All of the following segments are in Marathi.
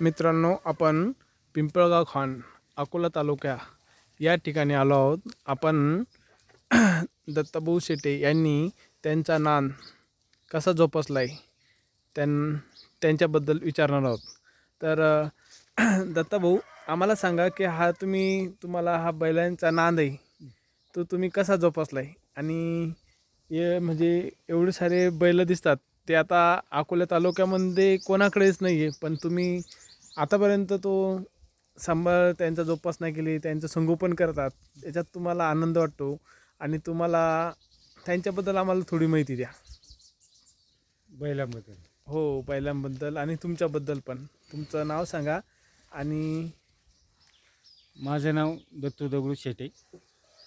मित्रांनो आपण पिंपळगाव खान अकोला तालुक्या या ठिकाणी आलो आहोत. आपण दत्ताभाऊ शेटे यांनी त्यांचा नान कसा जोपासला आहे त्यां त्यांच्याबद्दल विचारणार आहोत. तर दत्ताभाऊ आम्हाला सांगा की हा तुम्ही तुम्हाला हा बैलांचा नांद आहे तो तुम्ही कसा जोपासला आहे आणि हे म्हणजे एवढे सारे बैल दिसतात ते आता अकोला तालुक्यामध्ये कोणाकडेच नाही आहे पण तुम्ही आतापर्यंत तो सांभाळ त्यांचा जोपासना केली त्यांचं संगोपन करतात त्याच्यात तुम्हाला आनंद वाटतो आणि तुम्हाला त्यांच्याबद्दल आम्हाला थोडी माहिती द्या. बैलांबद्दल. हो बैलांबद्दल आणि तुमच्याबद्दल पण. तुमचं नाव सांगा आणि माझं नाव दत्तू दगडू शेटे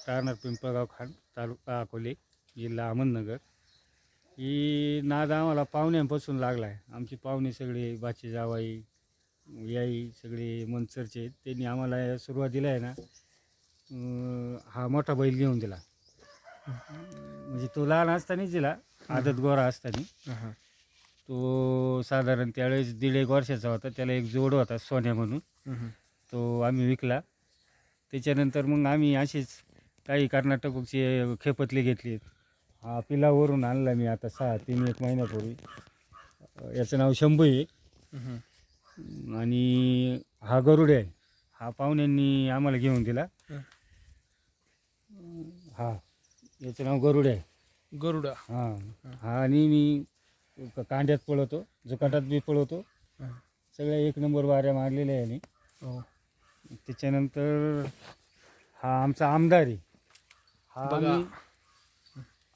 राहणार पिंपळगाव खान तालुका अकोले जिल्हा अहमदनगर. ही नाद आम्हाला पाहुण्यांपासून लागला आहे आमची पाहुणे सगळे बाची जावाई याई सगळे मनसरचे आहेत. त्यांनी आम्हाला सुरुवातीला आहे ना हा मोठा बैल घेऊन दिला. म्हणजे तो लहान असतानाच दिला आदत गोरा असताना. तो साधारण त्यावेळेस दीड एक वर्षाचा होता त्याला एक जोड होता सोन्या म्हणून. तो आम्ही विकला. त्याच्यानंतर मग आम्ही असेच काही कर्नाटकचे खेपतले घेतले. हा पिलावरून आणला मी आता सहा तीन एक महिन्यापूर्वी. याचं नाव शंभू आहे. आणि हा गरुड आहे. हा पाहुण्यांनी आम्हाला घेऊन दिला. हं. याचं नाव गरुड आहे. गरुडा. हां. हा. आणि मी क- कांड्यात पळवतो जुकाटात बी पळवतो. सगळ्या एक नंबर वाऱ्या मारलेल्या आहे हो. त्याच्यानंतर हा आमचा आमदार आहे. हा बघा. आम्ही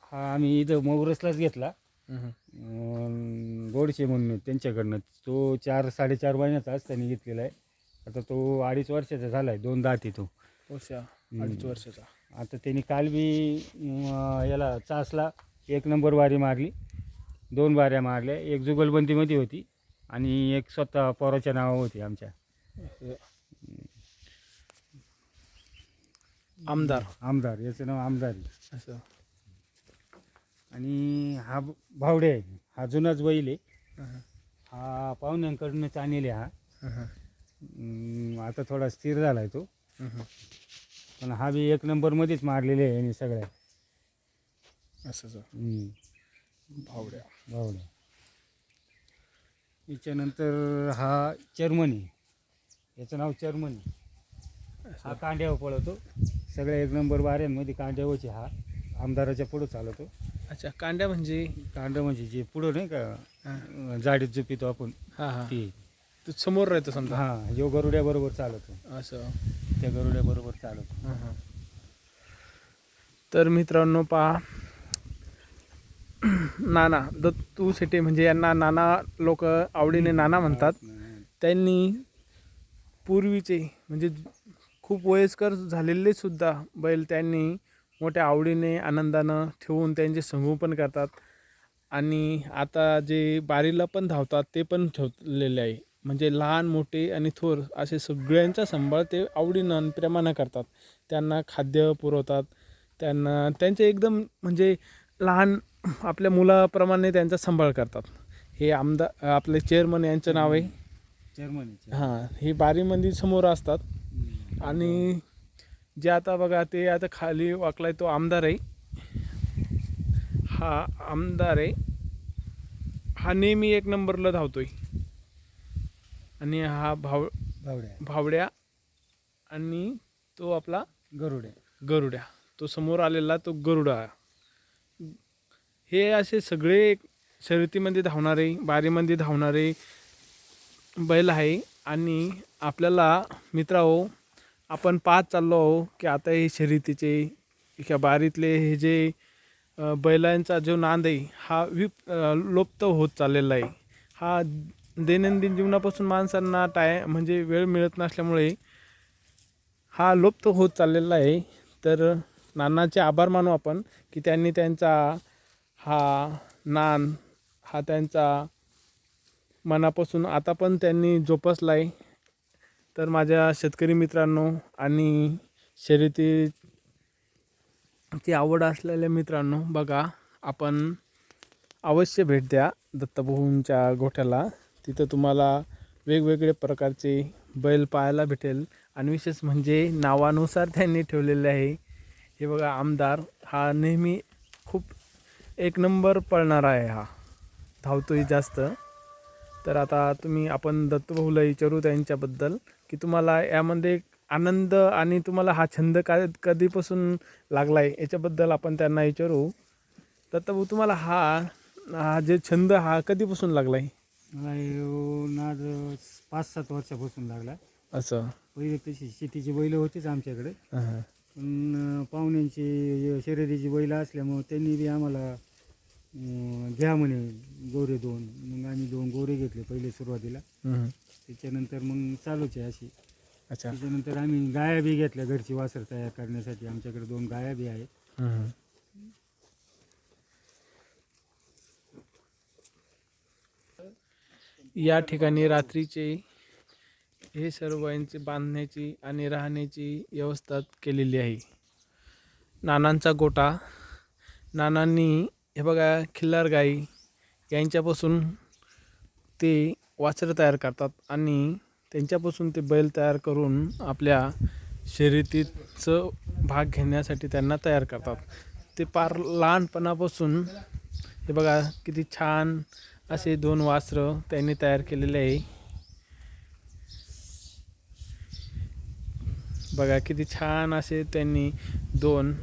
हा आम्ही इथं मोगरसलाच घेतला. हम्म. अं, गोडशे म्हणून त्यांच्याकडनं. तो चार साडेचार महिन्याचा असताना घेतलेला आहे. आता तो अडीच वर्षाचा झाला आहे दोन दात तो. ओशा अडीच वर्षाचा. आता त्यांनी काल बी अं, याला चासला एक नंबर वारी मारली दोन वाऱ्या मारल्या एक जुगलबंदीमध्ये होती आणि एक स्वतः पोराच्या नावा होती आमच्या. आमदार. आमदार याचं नाव आमदार आहे. असं. आणि हा भावडे आहे. हा जुनाच बैल आहे. हं. पाहुण्यांकडूनच आणले हा. अं, आता थोडा स्थिर झाला आहे तो. पण हा बी एक नंबरमध्येच मारलेले आहे यांनी सगळ्या. असं भावड्या. भावड्या. याच्यानंतर हा चर्मन. याचं नाव चर्मन. हा कांड्यावर पळवतो सगळ्या एक नंबर वाऱ्यांमध्ये कांड्यावरचे हा आमदाराच्या पुढं चालवतो अच्छा कांड्या म्हणजे? कांड म्हणजे जे पुढं नाही का जाडीत झोपितो आपण हां हां. ते. तू समोर राहतो समजा? हा यो गरुड्याबरोबर चालवतो असं. त्या गरुड्याबरोबर चालवतो हं, हं. तर मित्रांनो पहा. नाना दत्तू शेटे म्हणजे यांना नाना लोक आवडीने नाना म्हणतात. त्यांनी पूर्वीचे म्हणजे खूप वयस्कर झालेले सुद्धा बैल त्यांनी मोठ्या आवडीने आनंदानं ठेवून त्यांचे संगोपन करतात. आणि आता जे बारीला पण धावतात ते पण ठेवलेले आहे. म्हणजे लहान मोठे आणि थोर असे सगळ्यांचा सांभाळ ते आवडीनं आणि प्रेमानं करतात. त्यांना खाद्य पुरवतात. त्यांना त्यांचे एकदम म्हणजे लहान आपल्या मुलाप्रमाणे त्यांचा सांभाळ करतात. हे आमदार आपले चेअरमन यांचं नाव आहे. जर्मनीचे हां हे बारीमध्ये समोर असतात. आणि जे आता बघा ते आता खाली वाकलाय तो आमदार आहे. हा आमदार आहे. हा नेहमी एक नंबरला धावतोय. आणि हा भाव भावड्या. भावड्या आणि तो आपला गरुड्या गरुड्या. तो समोर आलेला तो गरुडा. हे असे सगळे शर्यतीमध्ये धावणारे बारीमध्ये धावणारे बैल आहे. आणि आपल्याला मित्रांनो आपण पाहत चाललो आहो की आता हे शर्यतीचे एका बारीतले हे जे बैलांचा जो नांद आहे हा विप लुप्त लोप्त होत चाललेला आहे. हा दैनंदिन जीवनापासून माणसांना टाय म्हणजे वेळ मिळत नसल्यामुळे हा लुप्त होत चाललेला आहे. तर नानाचे आभार मानू आपण की त्यांनी त्यांचा हा नान हा त्यांचा मनापासून आता पण त्यांनी जोपासला आहे तर माझ्या शेतकरी मित्रांनो आणि शर्यती ती आवड असलेल्या मित्रांनो बघा आपण अवश्य भेट द्या दत्तभाऊंच्या गोठ्याला. तिथं तुम्हाला वेगवेगळे प्रकारचे बैल पाहायला भेटेल आणि विशेष म्हणजे नावानुसार त्यांनी ठेवलेले आहे. हे बघा आमदार हा नेहमी खूप एक नंबर पळणारा आहे हा. धावतोही जास्त. तर आता तुम्ही आपण दत्तभाऊला विचारू त्यांच्याबद्दल की तुम्हाला यामध्ये आनंद आणि तुम्हाला हा छंद का कधीपासून लागला आहे याच्याबद्दल आपण त्यांना विचारू. दत्तभाऊ तुम्हाला हा हा जे छंद हा कधीपासून लागला आहे मला नाद पाच सात वर्षापासून लागला असं. पहिले तशी शेतीची बैल होतीच आमच्याकडे. हां पण पाहुण्यांची शर्यतीची बैल असल्यामुळं त्यांनी बी आम्हाला घ्या म्हणे गोरे दोन. मग आम्ही दोन गोरे घेतले पहिले सुरुवातीला. हम्म. त्याच्यानंतर मग चालूच आहे अशी. अच्छा. त्याच्यानंतर आम्ही गाया बी घेतल्या घरची वासर तयार करण्यासाठी. आमच्याकडे दोन गाया बी आहेत. हम्म. या ठिकाणी रात्रीचे हे सर्व यांची बांधण्याची आणि राहण्याची व्यवस्था केलेली आहे. नानांचा गोटा. नानांनी हे बघा खिल्लार गाई यांच्यापासून ते वासरं तयार करतात आणि त्यांच्यापासून ते बैल तयार करून आपल्या शर्यतीचं भाग घेण्यासाठी त्यांना तयार करतात. ते पार लहानपणापासून हे बघा किती छान असे दोन वासरं त्यांनी तयार केलेले आहे. बघा किती छान असे त्यांनी दोन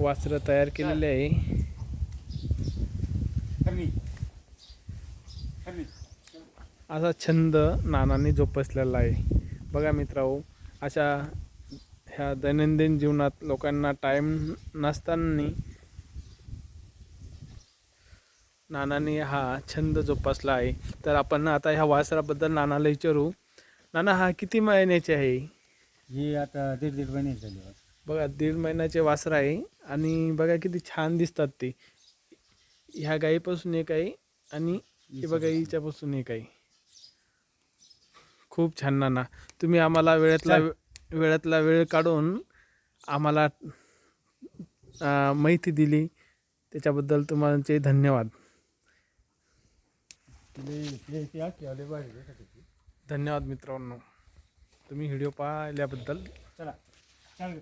वासरं तयार केलेले आहे. असा छंद नानांनी जोपासलेला आहे. बघा मित्रांनो अशा ह्या दैनंदिन जीवनात लोकांना टाईम नसताना नानांनी हा छंद जोपासला आहे. तर आपण आता ह्या वासराबद्दल नानाला विचारू. नाना हा किती महिन्याचे आहे? ही आता दीड दीड महिने झाली. बघा दीड महिन्याचे वासर आहे आणि बघा किती छान दिसतात ते. ह्या गाईपासून एक आहे आणि हे बघा हिच्यापासून एक आहे. खूप छान नाना. तुम्ही आम्हाला वेळातला वेळातला वेळ काढून आम्हाला माहिती दिली. त्याच्याबद्दल तुमचे धन्यवाद. धन्यवाद मित्रांनो. तुम्ही व्हिडिओ पाहिल्याबद्दल. चला चाल.